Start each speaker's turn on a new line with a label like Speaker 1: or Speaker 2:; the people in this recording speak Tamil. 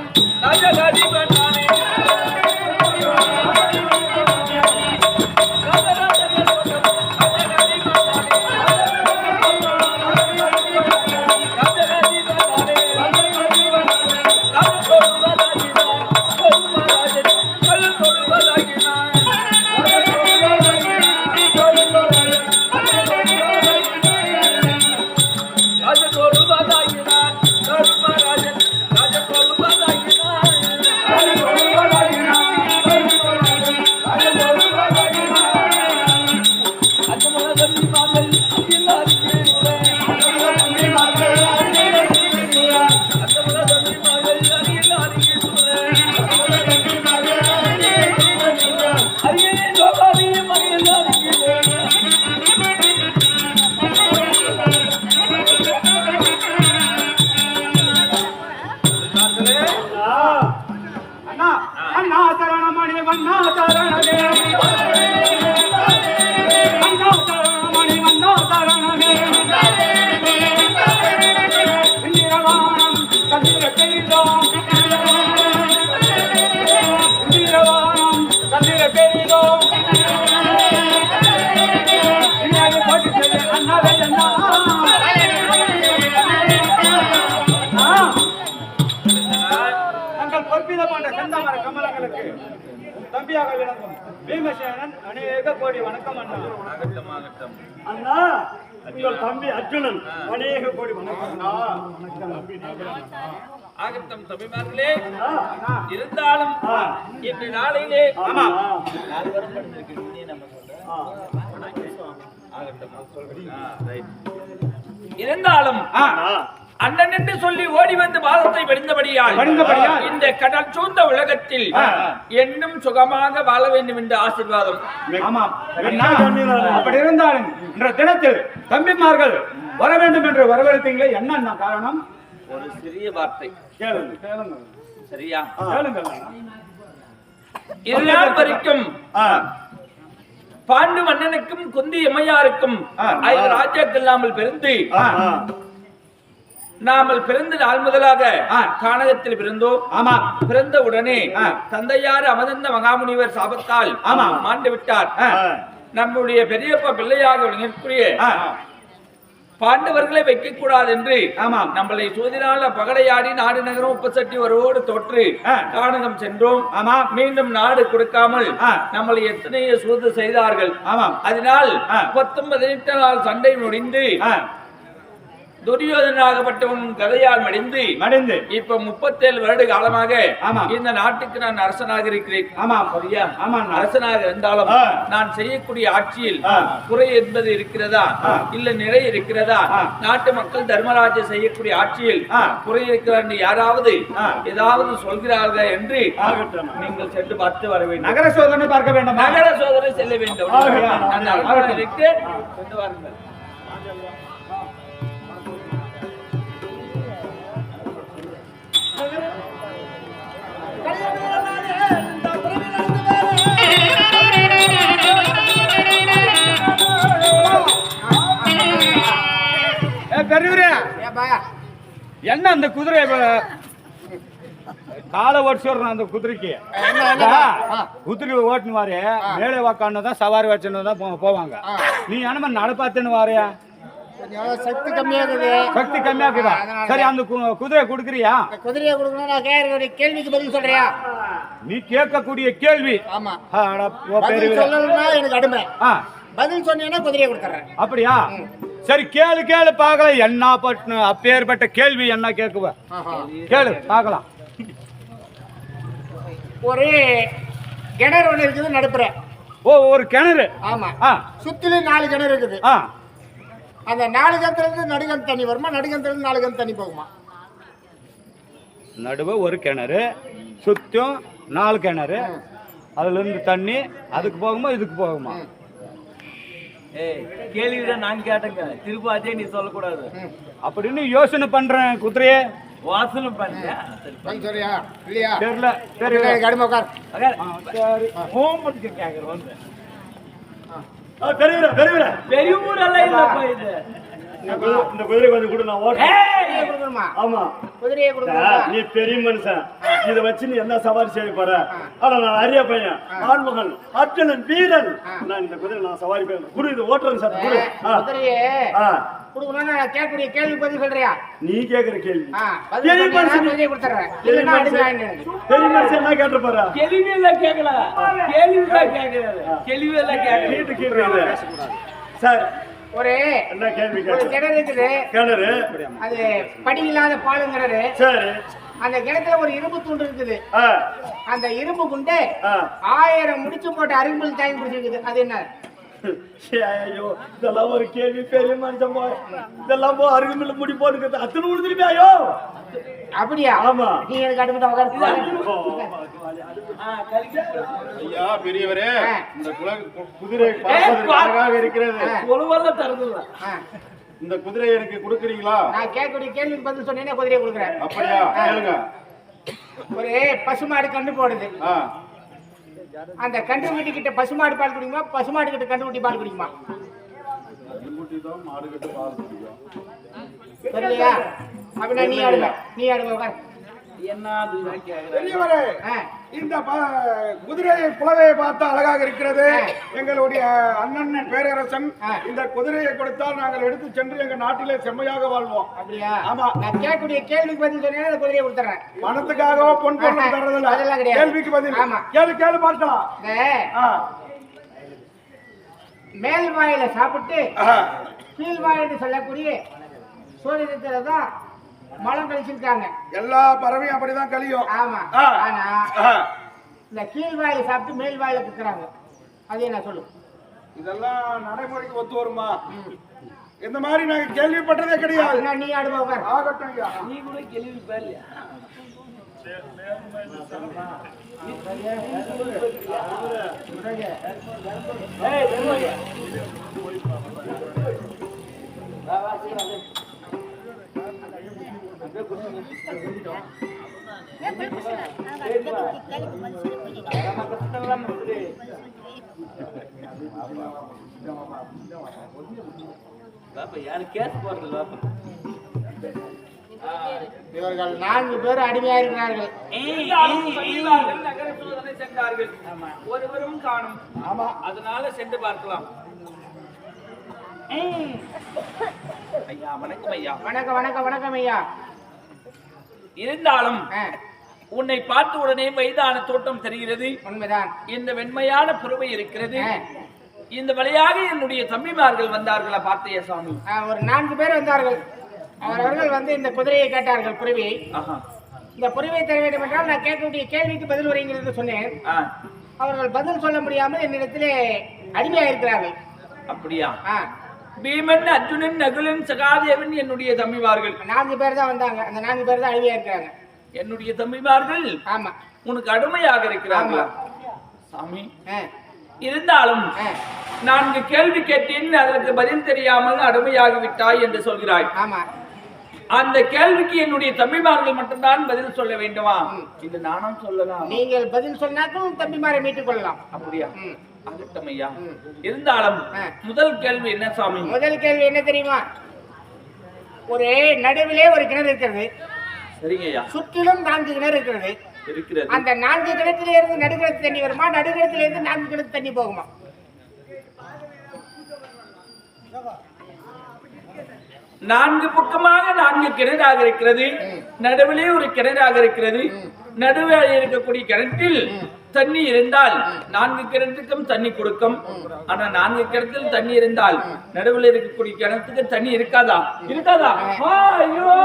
Speaker 1: கோட்டம் ராஜகாதிபன்
Speaker 2: தம்பியாக விளங்கும் பீமசேனன் அநேக கோடி வணக்கம் அண்ணா. அண்ணா உங்கள் தம்பி அர்ஜுனன் அநேக கோடி வணக்கம் அண்ணா.
Speaker 1: ஆகட்டும் தம்பிமார்களே
Speaker 2: அண்ணா, அண்ணா.
Speaker 1: இருந்தாலும். இன்று நாளையிலே
Speaker 2: ஆமா
Speaker 1: இருந்தாலும். அண்ணன் என்று சொல்லி ஓடி வந்து பாதத்தை வெடிந்தபடியால். இந்த கடல் சூழ்ந்த உலகத்தில். என்னும் சுகமாக வாழ வேண்டும் என்ற ஆசீர்வாதம்
Speaker 2: அப்படி இருந்தாலும் இன்ற தினத்தில் தம்பிமார்கள் வர வேண்டும் என்று வரவழைத்தீங்களே என்ன காரணம்
Speaker 1: ஒரு சிறிய வார்த்தை.
Speaker 2: கேளுங்க. கேளுங்க
Speaker 1: சரியா. இதுநாள் வரைக்கும் பாண்டு மன்னனுக்கும் குந்தி எம்மையாருக்கும். ஐந்து ராஜாக்கள் இல்லாமல் பிறந்து நாமல் பிறந்த நாள் முதலாக. கானகத்தில் பிறந்தோம்.
Speaker 2: ஆமா.
Speaker 1: பிறந்த உடனே. தந்தையார் அமர்ந்த மகாமுனிவர் சாபத்தால்
Speaker 2: ஆமா.
Speaker 1: மாண்டு விட்டார். நம்முடைய பெரியப்பா பிள்ளையாக விளங்கக்கூடிய பாண்டவர்களை வைக்க கூடாது என்று
Speaker 2: ஆமாம்.
Speaker 1: நம்மளை சோதினால பகடையாடி நாடு நகரம் உப்பசட்டி வருவோடு தோற்று. கானகம் சென்றோம்
Speaker 2: ஆமா
Speaker 1: மீண்டும் நாடு கொடுக்காமல். நம்மளை எத்தனையோ சூது செய்தார்கள்
Speaker 2: ஆமாம்
Speaker 1: அதனால் பதினெட்டு நாள் சண்டை முடிந்து துரியோதனாகப்பட்டவன் கதையால் மடிந்து
Speaker 2: மடிந்து
Speaker 1: இப்ப முப்பத்தேழு வருட காலமாக
Speaker 2: ஆமா.
Speaker 1: இந்த நாட்டுக்கு நான் அரசனாக இருக்கிறேன்
Speaker 2: ஆமாம்
Speaker 1: சரியா
Speaker 2: ஆமா.
Speaker 1: அரசனாக இருந்தாலும். நான் செய்யக்கூடிய ஆட்சியில். குறை என்பது இருக்கிறதா. இல்ல நிறை இருக்கிறதா. நாட்டு மக்கள் தர்மராஜ்யம் செய்யக்கூடிய ஆட்சியில். குறை இருக்கிறார் யாராவது. ஏதாவது சொல்கிறார்கள் என்று. நீங்கள் சென்று பார்த்து வர வேண்டும்
Speaker 2: நகர சோதனை பார்க்க வேண்டும்
Speaker 1: நகர சோதனை செல்ல வேண்டும். அந்த சென்று வாருங்கள்
Speaker 2: என்ன அந்த குதிரை காலை ஓடிச்சு அந்த குதிரைக்கு. குதிரை ஓட்டுன்னு வாரு மேலே உக்காந்து தான் சவாரி வச்சுன்னு தான் போவாங்க. நீ என்னமா நட பார்த்துன்னு வாரியா
Speaker 3: சக்தி கம்மியா இருக்குது.
Speaker 2: சக்தி கம்மியா இருக்குதா? சரி அந்த கு- குதிரை கொடுக்குறியா?
Speaker 3: குதிரையை கொடுக்கணும் நான் கேட்கிற கேள்விக்கு பதில் சொல்றியா?
Speaker 2: நீ கேட்கக்கூடிய கேள்வி.
Speaker 3: ஆமா. எனக்கு அடிமை. பதில் சொன்னீங்கன்னா குதிரையை கொடுத்துறேன்
Speaker 2: அப்படியா? சரி கேளு கேளு பார்க்கலாம். என்ன பட்டு அப்பேற்பட்ட கேள்வி என்ன கேட்குவ? கேளு பார்க்கலாம்.
Speaker 3: ஒரு கிணறு ஒண்ணு இருக்குது நடுப்புற.
Speaker 2: ஓ ஒரு கிணறு?
Speaker 3: ஆமா. சுத்திலும் நாலு கிணறு இருக்குது.
Speaker 2: ஆ.
Speaker 3: அந்த நாலு கணத்துல இருந்து நடுகன் தண்ணி வருமா? நடுகத்துல இருந்து நாலு கண் தண்ணி போகுமா?
Speaker 2: நடுவே ஒரு கிணறு சுத்தியும் நாலு கிணறு. அதுல இருந்து தண்ணி அதுக்கு போகுமா இதுக்கு போகுமா?
Speaker 1: ஏய் கேள்விதான் நான் கேட்டேங்க. திரும்ப அதே நீ சொல்லக்கூடாது.
Speaker 2: அப்படின்னு யோசனை பண்றேன் குதிரையே.
Speaker 1: வாசனை பண்ண
Speaker 3: பதில் சொல்றியா இல்லையா?
Speaker 2: தெரியல தெரியல.
Speaker 3: உட்கார்.
Speaker 2: சரி.
Speaker 1: ஹோம் படிக்க கேக்குறேன் வந்து.
Speaker 2: பெரியவரே பெரியவரே.
Speaker 1: பெரிய ஊரெல்லாம் இல்லப்பா இது.
Speaker 2: இந்த குதிரை கொஞ்சம் கூட நான் ஆமா.
Speaker 3: குதிரையை
Speaker 2: நீ பெரிய மனுஷன்.
Speaker 4: இதை வச்சு நீ என்ன சவாரி செய்ய போற? ஆனா நான் அரிய பையன். ஆண்மகன் அர்ஜுனன் வீரன். நான் இந்த குதிரை நான் சவாரி பண்ண குரு இது ஓட்டுறேன் சார் குரு.
Speaker 3: கொடுக்கணும்னு நான் கேட்கக்கூடிய கேள்வி பதில் சொல்றியா?
Speaker 4: நீ கேக்குற கேள்வி.
Speaker 3: பதில்
Speaker 4: பெரிய மனுஷன்.
Speaker 3: கொடுத்துறேன்.
Speaker 4: பெரிய
Speaker 3: அடிமை
Speaker 4: மனுஷன் என்ன கேட்டு போறா
Speaker 1: கேள்வியெல்லாம் கேட்கல. கேள்விதான் கேட்கறாரு கேள்வியெல்லாம் கேட்கல
Speaker 4: கீழே சார்
Speaker 3: ஒரு
Speaker 4: என்ன கேள்வி
Speaker 3: கிணறு இருக்குது.
Speaker 4: கிணறு.
Speaker 3: அது படி இல்லாத பாலுங்கிறது.
Speaker 4: சரி.
Speaker 3: அந்த கிணத்துல ஒரு இரும்பு துண்டு இருக்குது. அந்த இரும்பு குண்டு ஆயிரம் முடிச்சு போட்டு அரும்பில் தாங்கி பிடிச்சிருக்குது அது என்ன?
Speaker 4: ஐயோ இதெல்லாம் ஒரு கேள்வி பெரிய மனுஷன் போய். இதெல்லாம் போ அருகில் முடி போட்டுக்கிறது. அத்தனை ஐயோ.
Speaker 3: அப்படியா?
Speaker 4: ஆமா.
Speaker 3: நீ எனக்கு அடுத்து உட்காரு
Speaker 5: ஐயா பெரியவரே. இந்த குதிரை இருக்கிறது.
Speaker 1: தரதில்ல
Speaker 3: ஆ,
Speaker 5: இந்த குதிரையை எனக்கு கொடுக்குறீங்களா?
Speaker 3: நான் கேட்கக்கூடிய கேள்விக்கு பதில் சொன்னேனே குதிரையை கொடுக்குறேன்.
Speaker 5: அப்படியா? கேளுங்க.
Speaker 3: ஒரு பசுமாடு கண்டு போடுது.
Speaker 5: ஆ.
Speaker 3: அந்த கன்றுக்குட்டி கிட்ட பசுமாடு பால் குடிக்குமா? பசுமாடு கிட்ட கன்றுக்குட்டி பால் குடிக்குமா?
Speaker 5: கண்ணுக்குட்டி தான் மாடு கட்டு பால் குடிக்கும்.
Speaker 3: தெரியலையா? அப்படின்னா நீ ஆடுங்க. நீ ஆடுங்க.
Speaker 1: என்ன
Speaker 2: இந்த குதிரை புலவையை பார்த்தா அழகாக இருக்கிறது. எங்களுடைய அண்ணன் பேரரசன். இந்த குதிரையை கொடுத்தால் நாங்கள் எடுத்து சென்று எங்க நாட்டிலே செம்மையாக வாழ்வோம்
Speaker 3: அப்படியா
Speaker 2: ஆமா.
Speaker 3: நான் கேட்கக்கூடிய கேள்விக்கு பதில் குதிரையை கொடுத்துறேன்
Speaker 2: பணத்துக்காகவோ பொன் பொருள். தர்றதில்ல
Speaker 3: அதெல்லாம் கிடையாது.
Speaker 2: கேள்விக்கு பதில்
Speaker 3: ஆமா.
Speaker 2: கேளு கேளு பார்க்கலாம்.
Speaker 3: மேல் வாயில சாப்பிட்டு. கீழ் வாயின்னு சொல்லக்கூடிய சோழியத்துல தான் மலம் கழிச்சிருக்காங்க.
Speaker 2: எல்லா பறவையும் அப்படிதான் கழியும்.
Speaker 3: ஆமா. ஆனா. இந்த கீழ் வாயில சாப்பிட்டு மேல் வாயில குத்துறாங்க. அதே நான் சொல்லு.
Speaker 2: இதெல்லாம் நடைமுறைக்கு ஒத்து வருமா? இந்த மாதிரி நாங்க கேள்விப்பட்டதே கிடையாது.
Speaker 3: நீ உட்கார்.
Speaker 2: ஆகட்டும் ஐயா.
Speaker 1: நீ கூட கேள்வி பாருலையா
Speaker 3: இவர்கள் நான்கு பேர் அடிமையா இருக்கிறார்கள்
Speaker 1: நகர சோதனை சென்றார்கள். ஒருவரும் காணும். ஆமா. அதனால சென்று பார்க்கலாம். ஐயா வணக்கம் ஐயா.
Speaker 3: வணக்கம் வணக்கம் வணக்கம் ஐயா.
Speaker 1: இருந்தாலும் உன்னை பார்த்த உடனே வயதான தோட்டம் தெரிகிறது.
Speaker 3: உண்மைதான்.
Speaker 1: இந்த வெண்மையான புறவை இருக்கிறது. இந்த வழியாக என்னுடைய தம்பிமார்கள் வந்தார்களா பார்த்தையா
Speaker 3: ஆ, ஒரு நான்கு பேர் வந்தார்கள். அவரவர்கள் வந்து இந்த குதிரையை கேட்டார்கள் புறவியை இந்த புறவை தர வேண்டும் என்றால் நான் கேட்கக்கூடிய கேள்விக்கு பதில் உரைங்கள் என்று சொன்னேன் அவர்கள் பதில் சொல்ல முடியாமல் என்னிடத்திலே அடிமையா இருக்கிறார்கள்
Speaker 1: அப்படியா பீமன் அர்ஜுனன் நகுலன் சகாதேவன் என்னுடைய தம்பிமார்கள்.
Speaker 3: நான்கு பேர் தான் வந்தாங்க. அந்த நான்கு பேர் தான் அடிமையா இருக்கிறாங்க.
Speaker 1: என்னுடைய தம்பிமார்கள்
Speaker 3: ஆமா.
Speaker 1: உனக்கு அடிமையாக இருக்கிறார்களா? சாமி. இருந்தாலும் நான்கு கேள்வி கேட்டேன் அதற்கு பதில் தெரியாமல் அடிமையாகி விட்டாய் என்று சொல்கிறாய்.
Speaker 3: ஆமா.
Speaker 1: அந்த கேள்விக்கு என்னுடைய தம்பிமார்கள் மட்டும்தான் பதில் சொல்ல வேண்டுமா. இது நானும் சொல்லலாம்.
Speaker 3: நீங்கள் பதில் சொன்னாக்கும் தம்பிமாரை மீட்டுக் கொள்ளலாம்.
Speaker 1: அப்படியா. ஆகட்டும் ஐயா. இருந்தாலும். முதல் கேள்வி என்ன சாமி?
Speaker 3: முதல் கேள்வி என்ன தெரியுமா? ஒரு நடுவிலே ஒரு கிணறு இருக்கிறது.
Speaker 1: சரிங்க ஐயா
Speaker 3: சுற்றிலும் நான்கு கிணறு இருக்கிறது.
Speaker 1: இருக்கிறது.
Speaker 3: அந்த நான்கு கிணத்துல இருந்து நடுக்கிணத்து தண்ணி வருமா? நடுக்கிணத்துல இருந்து நான்கு கிணத்து தண்ணி போகுமா?
Speaker 1: நான்கு பக்கமாக நான்கு கிணறாக இருக்கிறது. நடுவிலே ஒரு கிணறாக இருக்கிறது. நடுவில் இருக்கக்கூடிய கிணற்றில் தண்ணி இருந்தால் நான்கு கிணத்துக்கும் தண்ணி கொடுக்கும். ஆனா நான்கு கிணற்றில் தண்ணி இருந்தால் நடுவில் இருக்கக்கூடிய கிணத்துக்கு தண்ணி இருக்காதா? இருக்காதா? ஐயோ.